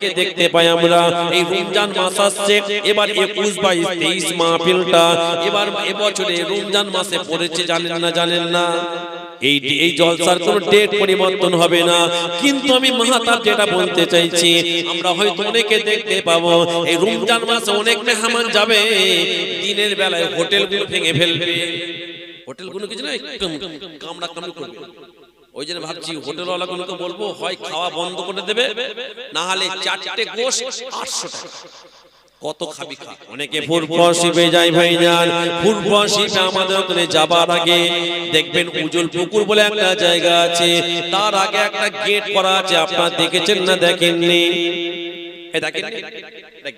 কে দেখতে পাই আমরা? এই রমজান মাস আসছে। এবার একুশ বাইশ তেইশ মাহফিলটা। এবার এবছরে রমজান মাসে পড়েছে, জানেন না জানেন না? এই এই জলসার ডেট পরিবর্তন হবে না। কিন্তু আমি মাহাতাব যেটা বলতে চাইছি, আমরা হয়তো অনেকে দেখতে পাবো। এই রমজান মাসে অনেক মেহমান যাবে। দিনের বেলায় হোটেলগুলো ভেঙে ফেলবে। হোটেলগুলো কিছু না একটু কামড়া কামড়ি করবে। ওই জন্য ভাবছি হোটেলওয়ালাগুলোকে বলব হয় খাওয়া বন্ধ করে দেবে না হলে চারটে গোশ আটশো টাকা। কত খাবি খা। অনেকে ফুরফসিবে যায় ফুরফসিবে আমাদের ওখানে যাবার আগে দেখবেন উজল পুকুর বলে একটা জায়গা আছে। তার আগে একটা গেট করা আছে আপনারা দেখেছেন না দেখেননি? এই দেখেন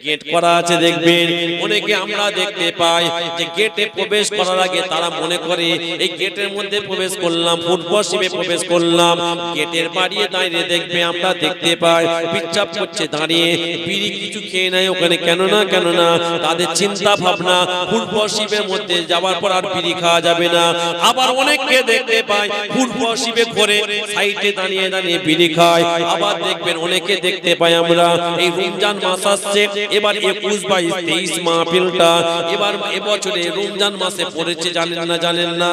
গেট করা আছে দেখবেন। অনেকে আমরা দেখতে পাই যে গেটে প্রবেশ করার আগে তারা মনে করে, এই গেটের মধ্যে প্রবেশ করলাম, ফুটবল শিবে প্রবেশ করলাম। গেটের বাড়িয়ে দাঁড়িয়ে দেখবে, আমরা দেখতে পাই, পিচ্ছাপ করছে দাঁড়িয়ে, বিড়ি কিছু খেয়ে নেয় ওখানে। কেন না কেন না, তাদের চিন্তা ভাবনা, ফুটবল শিবের মধ্যে যাওয়ার পর আর বিড়ি খাওয়া যাবে না। আবার অনেককে দেখতে পাই, ফুটবল শিবে করে সাইডে দাঁড়িয়ে দাঁড়িয়ে বিড়ি খায়। আবার দেখবেন অনেকে দেখতে পাই আমরা, এই রমজান মাস আসছে এবার একুশ বাইশ তেইশ মাহফিলটা এবার এবছরে রমজান মাসে পড়েছে জানেন না জানেন না?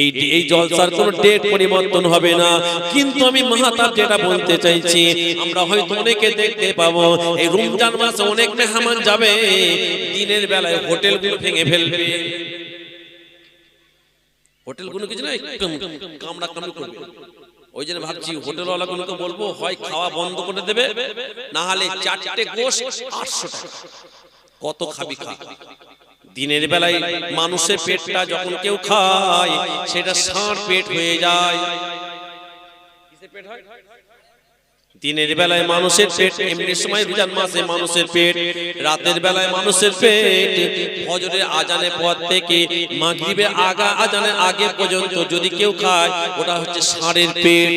এই এই জলসার কোনো ডেট পরিবর্তন হবে না। কিন্তু আমি মাহাতাব যেটা বলতে চাইছি আমরা হয়তো অনেকে দেখতে পাবো এই রমজান মাসে অনেক মেহমান যাবে দিনের বেলায় হোটেলগুলো ভেঙে ফেলবে। হোটেলগুলো কিছু না একটু কামড়া কামড়ি করবে। ওই জন্য ভাবছি হোটেলওয়ালাগুলোকে বলব হয় খাওয়া বন্ধ করে দেবে না হলে চারটে গোশ আটশো টাকা। কত খাবি খা। দিনের বেলায় মানুষের পেটটা যখন কেউ খায় সেটা ষাঁড় পেট হয়ে যায়। দিনের বেলায় মানুষের পেট, এমনি সময় রোজার মাসে মানুষের পেট, রাতের বেলায় মানুষের পেট। ফজরের আজানের পর থেকে মাগরিবের আগা, আজানের আগে পর্যন্ত যদি কেউ খায়, ওটা হচ্ছে ষাঁড়ের পেট।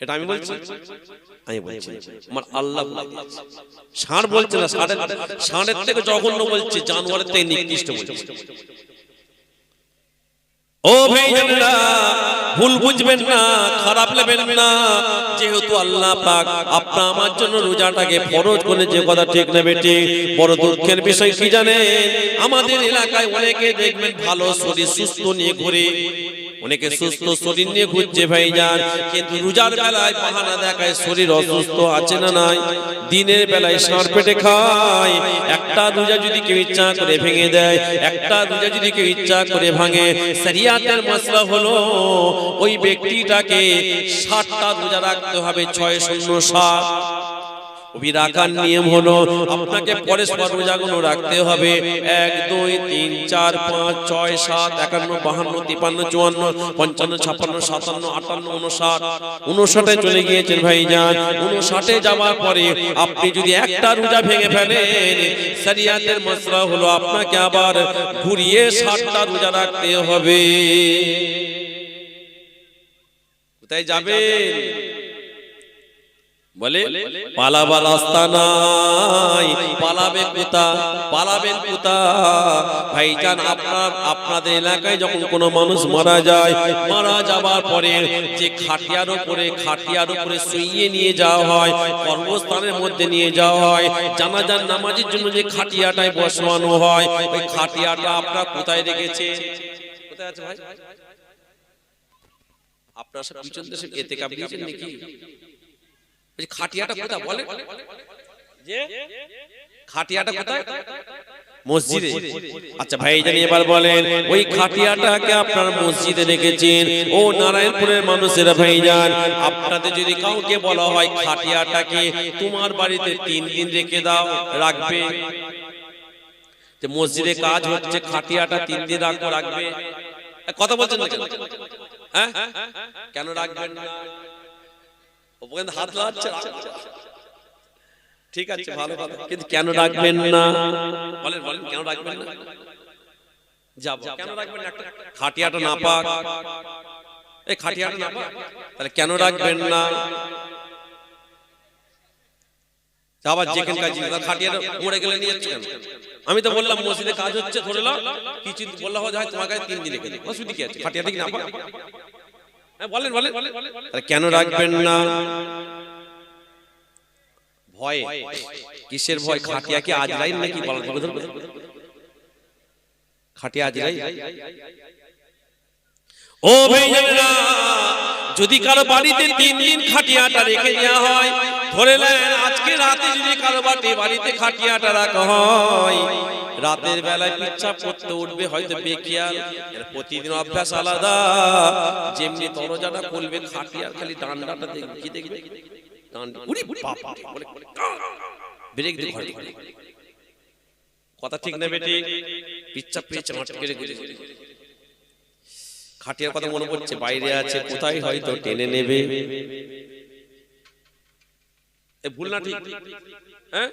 এটা আমি বলছি? আমি বলছি আমার আল্লাহ ষাঁড় বলছে না, ষাঁড়ের ষাঁড়ের থেকে জঘন্য বলছে, জানোয়ারের থেকে নিকৃষ্ট বলছে। ও ভাইজানেরা ভুল বুঝবেন না, খারাপ নেবেন না। যেহেতু আল্লাহ পাক আপনা আমার জন্য রোজাটাকে ফরজ করে যে কথা ঠিক নেবে ঠিক বড় দুঃখের বিষয় কি জানেন? আমাদের এলাকায় অনেকে দেখবেন ভালো শরীর, সুস্থ নিয়ে ঘুরে। অনেকে সুস্থ শরীর নিয়ে ঘুরছে ভাইজান কিন্তু রোজার বেলায় বাহানা দেখায় শরীর অসুস্থ আছে না নাই? দিনের বেলায় ষাঁড় পেটে খায় একটা দুজা যদি কেউ ইচ্ছা করে ভেঙে দেয়, একটা দুজা যদি কেউ ইচ্ছা করে ভাঙে, শরিয়াতের মশলা হলো ওই ব্যক্তিটাকে ষাটটা দুজা রাখতে হবে, ছয় শূন্য সাত। ওই রাখার নিয়ম হলো, আপনাকে পরস্পর রোজাগুলো রাখতে হবে। এক, দুই, তিন, চার, পাঁচ, ছয়, সাত, একান্ন, বাহান্ন, তিপান্ন, চুয়ান্ন, পঞ্চান্ন, ছাপ্পান্ন, সাতান্ন, আটান্ন উনষাট উনষাটে চলে গিয়েছেন ভাইজান। উনষাটে যাওয়ার পরে আপনি যদি একটা রোজা ভেঙে ফেলেন, শরিয়াতের মশলা হলো আপনাকে আবার ঘুরিয়ে ষাটটা রোজা রাখতে হবে। কোথায় যাবেন? বলে পালাবার রাস্তা নাই। পালাবে কোথা? পালাবেন কোথা? ভাইজান আপনার আপনাদের এলাকায় যখন কোনো মানুষ মারা যায় মারা যাবার পরে যে খাটিয়ার উপরে খাটিয়ার উপরে শুইয়ে নিয়ে যাওয়া হয় কর্মস্থানের মধ্যে নিয়ে যাওয়া হয় জানাজার নামাজের জন্য যে খাটিয়াটায় বসানো হয় ওই খাটিয়াটা আপনার কোথায় রেখেছে? কোথায় আছে ভাই? আপনার পিছন দেশে এতে কাপ নাকি? ওই খাটিয়াটা কোথায় বলে? যে? খাটিয়াটা কোথায়? মসজিদে। আচ্ছা ভাই জানি এবার বলেন ওই খাটিয়াটাকে আপনার মসজিদে রেখেছেন? ও নারায়ণপুরের মানুষেরা ভাইজান আপনাদের যদি কাউকে বলা হয় খাটিয়াটাকে তোমার বাড়িতে তিন দিন রেখে দাও রাখবে। যে মসজিদে কাজ হচ্ছে খাটিয়াটা তিন দিন রাখব রাখবে। কথা বলছেন না কেন? হ্যাঁ? কেন রাখবেন না? ওখানে হাত লাগাচ্ছে ঠিক আছে ভালো কথা কিন্তু কেন রাখবেন না? বলেন বলেন কেন রাখবেন না? যাব। কেন রাখবেন একটা খাটিয়াটা না পাক এই খাটিয়াটা না পাক তাহলে কেন রাখবেন না? আবার যেখানে কাজ। খাটিয়াটা মরে গেলে নিয়ে যাচ্ছে কেন? আমি তো বললাম মসজিদে কাজ হচ্ছে ধরে নাও। কিছু বললা হয় তোমার কাছে তিন দিন রেখে দিই অসুবিধা কি আছে? খাটিয়াটা কি না পাক বলেন বলেন। কেন রাখবেন না? ভয়। কিসের ভয়? খাটিয়া কি আজ আজরাইল নাকি বলেন? রাই খাটিয়া আজরাইল? ও ভাইজানেরা যদি কারও বাড়িতে তিন দিন খাটিয়াটা রেখে নেওয়া হয়, ধরে নেন আজকে রাতে যদি কারও বাড়িতে বাড়িতে খাটিয়াটা রাখা হয়, রাতের বেলায় পিচ্ছাপ করতে উঠবে, হয়তো বেকিয়াল প্রতিদিন অভ্যাস আলাদা। যেমনি দরজাটা খুলবে খাটিয়ার খালি ডান্ডাটা বাবা বলে ব্রেক দিয়ে ঘরে। কথা ঠিক না বেটি? পিচ্ছাপ পেয়েছে মাঠ কেড়ে খাটিয়ার কথা মনে পড়ছে বাইরে আছে কোথায় হয়তো টেনে নেবে। ভুল না ঠিক? হ্যাঁ?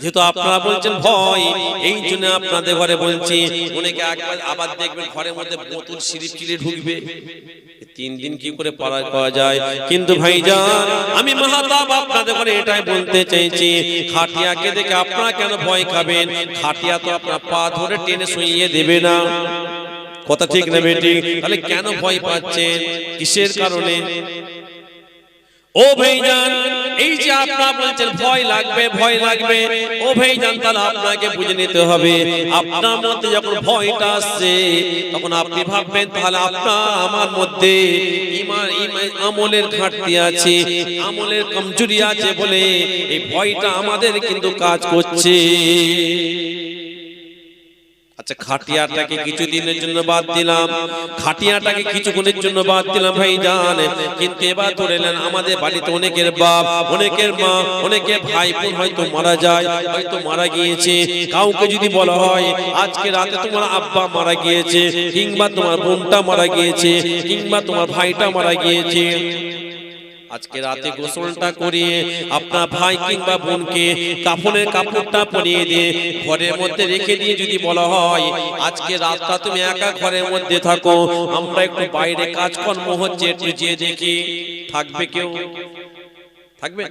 যেহেতু আপনারা বলছেন ভয় এই জন্য আপনাদের ঘরে বলছি অনেকে একবার আবার দেখবেন ঘরের মধ্যে বোতল সিরিপ চিরে ঢুকবে। তিন দিন কি করে পারা পাওয়া যায়? কিন্তু ভাইজান আমি মাহাতাব আপনাদের ঘরে এটাই বলতে চাইছি খাটিয়াকে দেখে আপনারা কেন ভয় খাবেন? খাটিয়া তো আপনার পা ধরে টেনে শুইয়ে দেবে না। কথা ঠিক না বেটি? তাহলে কেন ভয় পাচ্ছেন? কিসের কারণে? ও ভাইজান এই যে আপনারা বলছেন ভয় লাগবে ভয় লাগবে ও ভাইজান তাহলে আপনাকে বুঝে নিতে হবে। আপনার মধ্যে যখন ভয়টা আসছে তখন আপনি ভাববেন তাহলে আপনার আমার মধ্যে আমলের ঘাটতি আছে আমলের কমজোরি আছে বলে এই ভয়টা আমাদের কিন্তু কাজ করছে। আচ্ছা খাটিয়াটাকে কিছুদিনের জন্য বাদ দিলাম। খাটিয়াটাকে কিছুক্ষণের জন্য বাদ দিলাম ভাই জান কিন্তু এবার ধরে নেন, আমাদের বাড়িতে অনেকের বাপ, অনেকের মা, অনেকের ভাই বোন হয়তো মারা যায়, হয়তো মারা গিয়েছে। কাউকে যদি বলা হয়, আজকে রাতে তোমার আব্বা মারা গিয়েছে, কিংবা তোমার বোনটা মারা গিয়েছে, কিংবা তোমার ভাইটা মারা গিয়েছে। আজকে রাতে গোসলটা করিয়ে আপনার ভাই কিংবা বোনকে কাপড়ের কাপড়টা পরিয়ে দিয়ে ঘরের মধ্যে রেখে দিয়ে যদি বলা হয় আজকে রাতটা তুমি একা ঘরের মধ্যে থাকো আমরা একটু বাইরে কাজকর্ম হচ্ছে একটু যেয়ে দেখি থাকবে কেউ? থাকবে?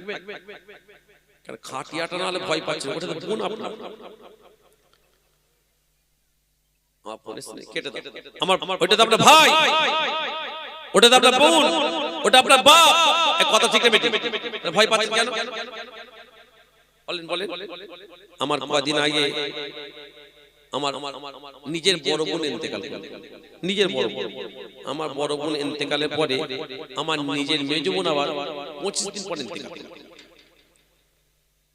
খাটিয়াটা নাহলে ভয় পাচ্ছে ওটা তো বোন আপনার। আমার ওটা তো আপনার ভাই। ওটা তো আপনার বোন। ওটা আপনার বাপ। কথা ঠিক নেবে ভয় পাচ্ছেন কেন? বলেন বলেন। আমার কদিন আগে আমার নিজের বড় বোন করল। নিজের বড় বোন। আমার বড় বোন ইন্তেকালের পরে আমার নিজের মেজ বোন আবার পঁচিশ দিন পরে করল।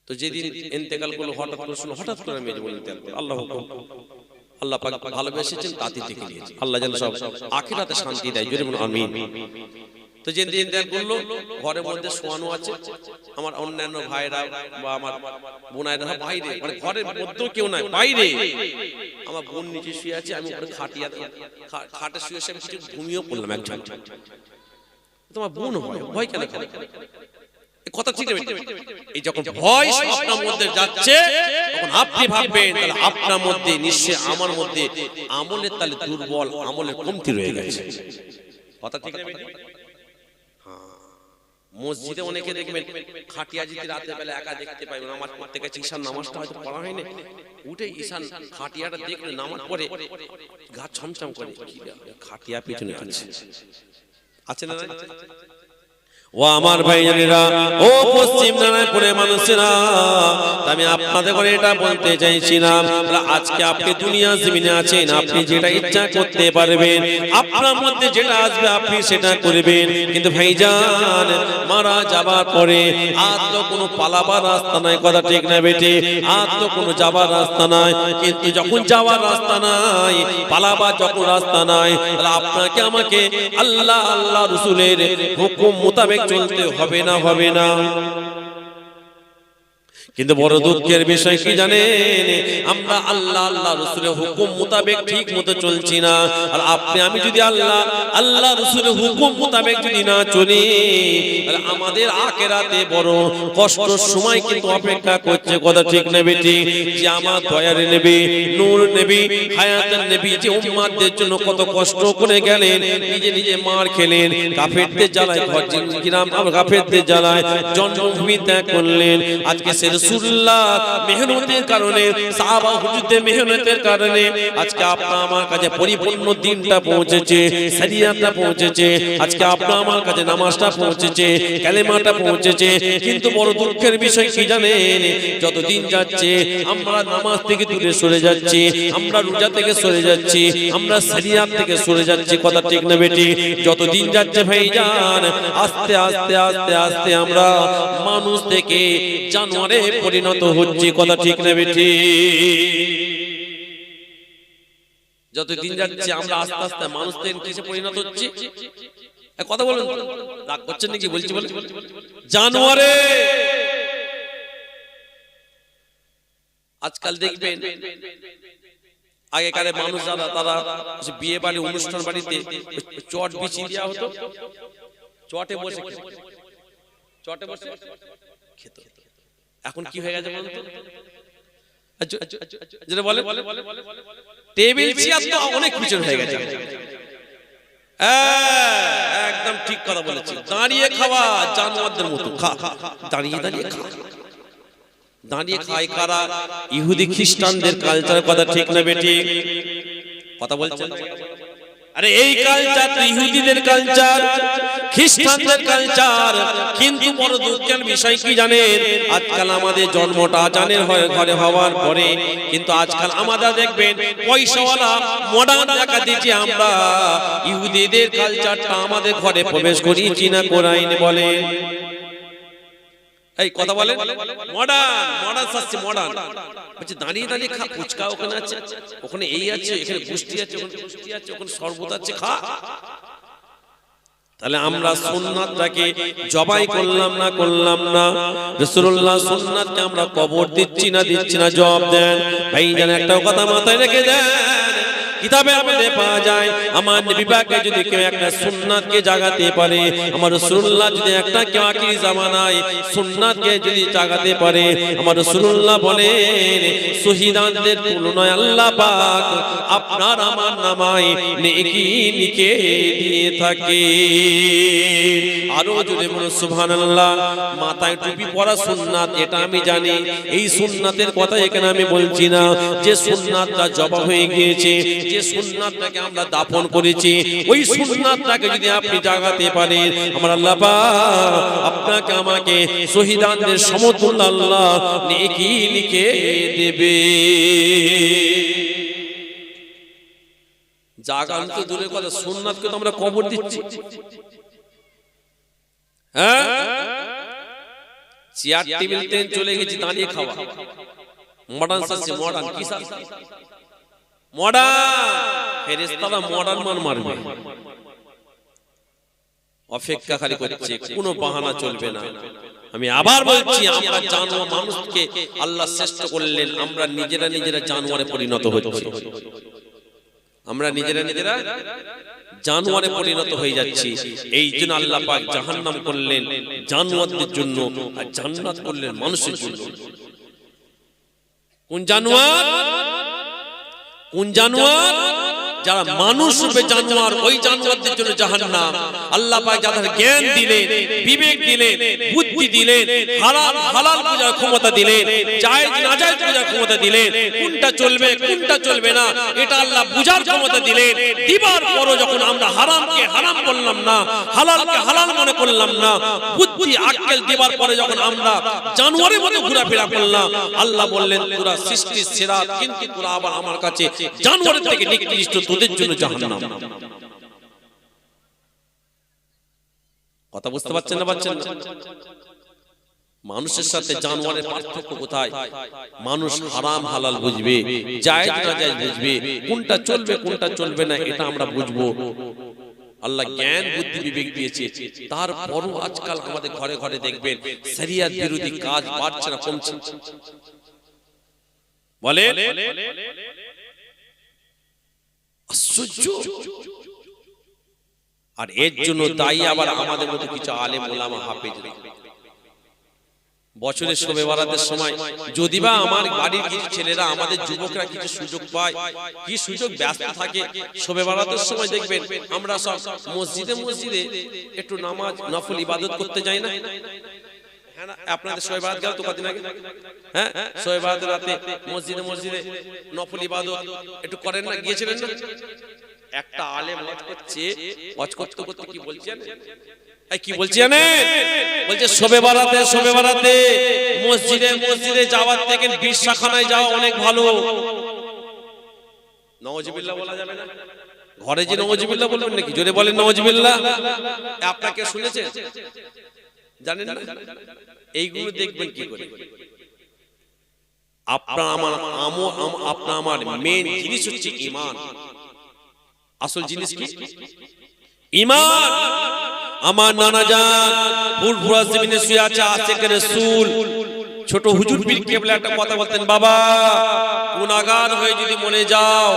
তো যেদিন ইন্তেকাল করল, হঠাৎ করে শুনলো, হঠাৎ করে মেজ বোন আল্লাহ আল্লাহ পাক ভালোবেসেছেন, তাতে থেকে নিয়েছে আল্লাহ যেন সব আখিরাতে শান্তি দেয়। জোরে আমিন। তো যে দিন দেন করল, ঘরের মধ্যে শোয়ানো আছে, আমার অন্যান্য ভাইরা বা আমার বোনাইরা বাইরে মানে ঘরের মধ্যেও কেউ নাই, বাইরে। আমার বোন নিচে শুয়ে আছে, আমি উপরে খাটিয়া খাটে শুয়ে আমি কিছু ঘুমিয়েও পড়লাম একজন। তোমার বোন হয়, ভয় কেন কথা ঠিক এই যখন ভয় আপনার মধ্যে যাচ্ছে, তখন আপনি ভাববেন, তাহলে আপনার মধ্যে নিশ্চয় আমার মধ্যে আমলের তাহলে দুর্বল, আমলের কমতি রয়ে গেছে। কথা ঠিক মসজিদে অনেকে দেখবেন খাটিয়া যদি রাতের বেলা একা দেখতে পাইবেন নামাজ পড়তে গেছে ঈশান নামাজটা হয়তো পড়া হয়নি। উঠে ঈশান খাটিয়াটা দেখলে নামাজ পড়ে গা ছমছম করে। খাটিয়া পিছনে আছে আছে না? ও আমার ভাই জানেরা ও পশ্চিম নারায়ণপুরের মানুষেরা আমি আপনাদের করে এটা বলতে চাইছিলাম। আজকে আপনি দুনিয়া জমিনে আছেন আপনি যেটা ইচ্ছা করতে পারবেন আপনার মধ্যে যেটা আসবে আপনি সেটা করবেন। কিন্তু ভাইজান মারা যাবার পরে আর তো কোনো পালাবার রাস্তা নাই কথা ঠিক না বেটে আর তো কোনো যাবার রাস্তা নাই কিন্তু যখন যাওয়ার রাস্তা নাই পালাবার যখন রাস্তা নাই তাহলে আপনাকে আমাকে আল্লাহ আল্লাহ রসুলের হুকুম মোতাবেক চলতে হবে না। হবে না। কিন্তু বড় দুঃখের বিষয় কি জানেন? আমরা আল্লাহ আল্লাহ রসুলের হুকুম মোতাবেক ঠিক মতো চলছি না। আর আপনি আমি যদি আল্লাহ আল্লাহ রসুলের হুকুম মোতাবেক যদি না চলি তাহলে আমাদের আখেরাতে বড় কষ্ট সময় কিন্তু অপেক্ষা করছে। কথা ঠিক নেবে ঠিক? যে আমার দয়ারে নেবে নূর নেবে হায়াতের নেবে যে উম্মাদের জন্য কত কষ্ট করে গেলেন নিজে নিজে মার খেলেন কাফেরদের জ্বালায় ঘর গ্রাম কাফেরদের জ্বালায় জন্মভূমি ত্যাগ করলেন। আজকে সে রসুল্লাহ মেহনতের কারণে, সাহাবা হুজুরদের মেহনতের কারণে আজকে আপনার আমার কাছে পরিপূর্ণ দিনটা পৌঁছেছে, শরিয়াতটা পৌঁছেছে, আজকে আপনার আমার কাছে নামাজটা পৌঁছেছে, কালেমাটা পৌঁছেছে। কিন্তু বড় দুঃখের বিষয় কি জানেন? যত দিন যাচ্ছে, আমরা নামাজ থেকে দূরে সরে যাচ্ছি, আমরা রোজা থেকে সরে যাচ্ছি, আমরা শরিয়াত থেকে সরে যাচ্ছি, কথা ঠিক না বেটি? যত দিন যাচ্ছে ভাইজান, আস্তে আস্তে আস্তে আস্তে আমরা মানুষ থেকে জানোয়ারে পরিণত হচ্ছে, কথা ঠিক না বেটি যত দিন যাচ্ছে, আমরা আস্তে আস্তে মানুষ কিসে পরিণত হচ্ছে? কথা বলুন রাগ করছেন নাকি? বলছি বলে জানোয়ারে! আজকাল দেখবেন, আগেকারে মানুষ যারা, তারা বিয়ে বাড়ি, অনুষ্ঠান বাড়িতে চট বিছিয়ে দেওয়া হতো। চটে বসে চটে বসে খেত। এখন কি হয়ে গেছে বলুন তো? যেটা বলে টেবিল চেয়ার তো অনেক পিছন হয়ে গেছে। একদম ঠিক কথা বলেছি। দাঁড়িয়ে খাওয়া জানোয়ারদের মতো। খা দাঁড়িয়ে দাঁড়িয়ে খা। দাঁড়িয়ে খায় কারা? ইহুদি খ্রিস্টানদের কালচার কথা ঠিক না বেটি কথা বলছেন? আরে এই কালচার ইহুদিদের কালচার খ্রিস্টানদের কালচার কিন্তু বড় দুঃখের বিষয় কি জানেন? আজকাল আমাদের জন্মটা আজানের হয়ে ঘরে হওয়ার পরে কিন্তু আজকাল আমাদের দেখবেন পয়সাওয়ালা মডার্ন দেখা দিচ্ছি আমরা। ইহুদিদের কালচারটা আমাদের ঘরে প্রবেশ করিয়েছি না কোরআইন বলে এই কথা বলে মডার্ন মডার্ন শাস্তি মডার্ন বলছে দাঁড়িয়ে দাঁড়িয়ে খা ফুচকা ওখানে আছে? ওখানে এই আছে এখানে গুষ্টি আছে ওখানে গুষ্টি আছে ওখানে শরবত আছে খা। তাহলে আমরা সুন্নাতটাকে জবাই করলাম না করলাম না? রাসূলুল্লাহ সুন্নাতকে আমরা কবর দিচ্ছি না দিচ্ছি না জবাব দেন। ভাই জান একটা কথা মাথায় রেখে দেন। কিতাবে আমাদের পাওয়া যায়, আমার পাকে যদি কেউ একটা সুন্নাতকে জাগাতে পারে, আমার রাসূলুল্লাহ যদি একটা কেউ আখিরি জামানায় সুন্নাতকে যদি জাগাতে পারে, আমার রাসূলুল্লাহ বলেন, শহীদানদের তুলনায় আল্লাহ পাক আপনার আমার নামায় নেকি লিখে দিয়ে থাকে। আরও জোরে বলুন, সুবহানাল্লাহ, মাথায় টুপি পরা সুন্নাত, এটা আমি জানি, এই সুন্নাতের কথা এখানে আমি বলছি না, যে সুন্নাতটা জবা হয়ে গিয়েছে যে সুন্নাতটাকে আমরা দাপন করেছি ওই সুন্নাতটাকে যদি আপনি জাগাতে পারেন আমার আল্লাহ পাক আপনাকে আমাকে শহীদানদের সমতুল্য আল্লাহ নেকি লিখে দেবে। জাগান তো দূরের কথা সুন্নাতকে তো আমরা কবর দিচ্ছি। হ্যাঁ? চেয়ার টেবিল ট্রেন চলে গেছি দাঁড়িয়ে খাওয়া। মডার্ন শাস্তি মডার্ন কি শাস্তি মডার্ন ফেরেশতারা মডার্ন মান মারবে। অপেক্ষা খালি করছে কোনো বাহানা চলবে না। আমি আবার বলছি আমরা মানুষকে আল্লাহ শ্রেষ্ঠ করলেন আমরা নিজেরা নিজেরা জানোয়ারে পরিণত হচ্ছি। আমরা নিজেরা নিজেরা জানোয়ারে পরিণত হয়ে যাচ্ছি। এই জন্য আল্লাহ পাক জাহান্নাম করলেন জানোয়ারদের জন্য আর জান্নাত করলেন মানুষের জন্য। কোন জানোয়ার? কোন জানোয়ার? যারা মানুষ রূপে জানোয়ার, ওই জানোয়ারদের জন্য জাহান্নাম। আল্লাহ পাক যাদের জ্ঞান দিলেন, বিবেক দিলেন, বুদ্ধি দিলেন, হালাল হালাল পূজার ক্ষমতা দিলেন পূজার ক্ষমতা দিলেন, কোনটা চলবে কোনটা চলবে না, এটা আল্লাহ বুঝার ক্ষমতা দিলেন। দিবার পরও যখন আমরা হারামকে হারাম বললাম না, হালালকে হালাল মনে করলাম না বুদ্ধি আক্কেল দিবার পরে যখন আমরা জানোয়ারের মতো ঘোরাফেরা করলাম আল্লাহ বললেন তোরা সৃষ্টির সেরা কিন্তু তোরা আবার আমার কাছে জানোয়ারের থেকে নিকৃষ্ট তোদের জন্য জাহান্নাম। কথা বুঝতে পারছেন না পারছেন মানুষের সাথে জানোয়ারের পার্থক্য কোথায়? মানুষ হারাম হালাল বুঝবে জায়েজ না জায়েজ বুঝবে কোনটা চলবে কোনটা চলবে না এটা আমরা বুঝব। আল্লাহ জ্ঞান বুদ্ধি বিবেক দিয়েছে। তারপরও আজকাল আমাদের ঘরে ঘরে দেখবেন সেরিয়ার বিরোধী কাজ বাড়ছে না কমছে। বলে আশ্চর্য। আর এর জন্য তাই আবার আমাদের মতো কিছু আলেম ওলামা হাফেজ বছরের শোবে বারাতের সময় যদি বা আমার বাড়ির কিছু ছেলেরা আমাদের যুবকরা কিছু সুযোগ পায় কি সুযোগ ব্যস্ত থাকে শোবে বারাতের সময় দেখবেন আমরা সব মসজিদে মসজিদে একটু নামাজ নফল ইবাদত করতে যাই না হ্যাঁ আপনাদের শোয়ে বাদ গেল তো কদিন আগে হ্যাঁ শোয়ে বাদ রাতে মসজিদে মসজিদে নফল ইবাদত একটু করেন না গিয়েছিলেন না একটা আলেম ওয়াজ করছে ওয়াজ করতে করতে কি বলছেন কি বলছি জানেন? বলছে শোবে বাড়াতে শোবে বাড়াতে মসজিদে মসজিদে যাওয়ার থেকে বিশ্বাখানায় যাওয়া অনেক ভালো। নওয়াজিবিল্লাহ বলা যাবে না? ঘরে যে নওয়াজিবিল্লাহ বলবেন নাকি? জোরে বলেন নওয়াজিবিল্লাহ। আপনাকে শুনেছেন? জানেন না? এইগুলো দেখবেন কি করে? আপনার আমার আমো আপনার আমার মেন জিনিস হচ্ছে ইমান আসল জিনিস কি? ইমান আমার নানা যান ফুরফুরা জমিনে শুয়ে আছে আশেক রাসূল। ছোট হুজুর পীর কেবলা একটা কথা বলতেন, বাবা, গুনাহগার হয়ে যদি মনে যাও,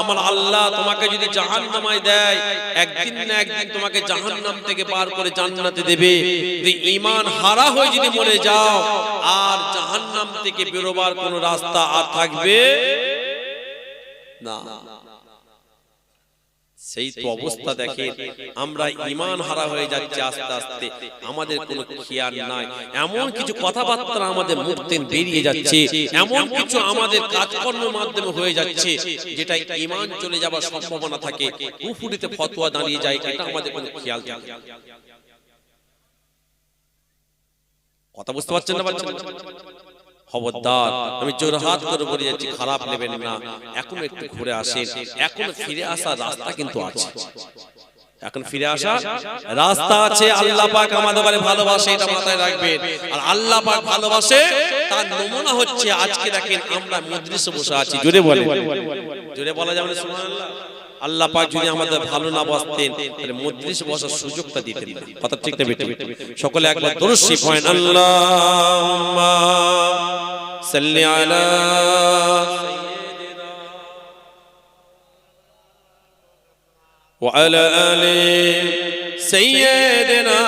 আমার আল্লাহ তোমাকে যদি জাহান্নামায় দেয়, একদিন না একদিন তোমাকে জাহান্নাম থেকে পার করে জান্নাতে দেবে। ঈমান হারা হয়ে যদি মনে যাও, আর জাহান্নাম থেকে বেরোবার কোনো রাস্তা আর থাকবে না। সেই তো অবস্থা দেখে আমরা ইমান হারা হয়ে যাচ্ছে আস্তে আস্তে আমাদের কোনো খেয়াল নাই। এমন কিছু কথাবার্তা আমাদের থেকে বেরিয়ে যাচ্ছে। এমন কিছু আমাদের কাজকর্মের মাধ্যমে হয়ে যাচ্ছে যেটা ইমান চলে যাবার সম্ভাবনা থাকে। কুফুরিতে ফতোয়া দাঁড়িয়ে যায় এটা আমাদের কোনো খেয়াল থাকে কথা বুঝতে পারছেন না পারছেন না? খবরদার। আমি জোর হাত করে বলে যাচ্ছি খারাপ নেবেন না। এখন একটু ঘুরে আসেন। এখন ফিরে আসার রাস্তা কিন্তু আছে। এখন ফিরে আসা রাস্তা আছে আল্লাহ পাক আমাদের বারে ভালোবাসে এটা মাথায় রাখবেন। আর আল্লাহ পাক ভালোবাসে তার নমুনা হচ্ছে আজকে দেখেন আমরা মজলিসে বসে আছি। জোরে বলে জোরে বলা যাবে সুবহানাল্লাহ। আল্লাহ পাক যদি আমাদের ভালো না বসতেন তাহলে মজলিসে বসার সুযোগটা দিতেন না কথা ঠিক না বেটে সকলে একবার দরুদ শিখ হয় আল্লাহুম্মা সাল্লি আলা وعلى آل سيدنا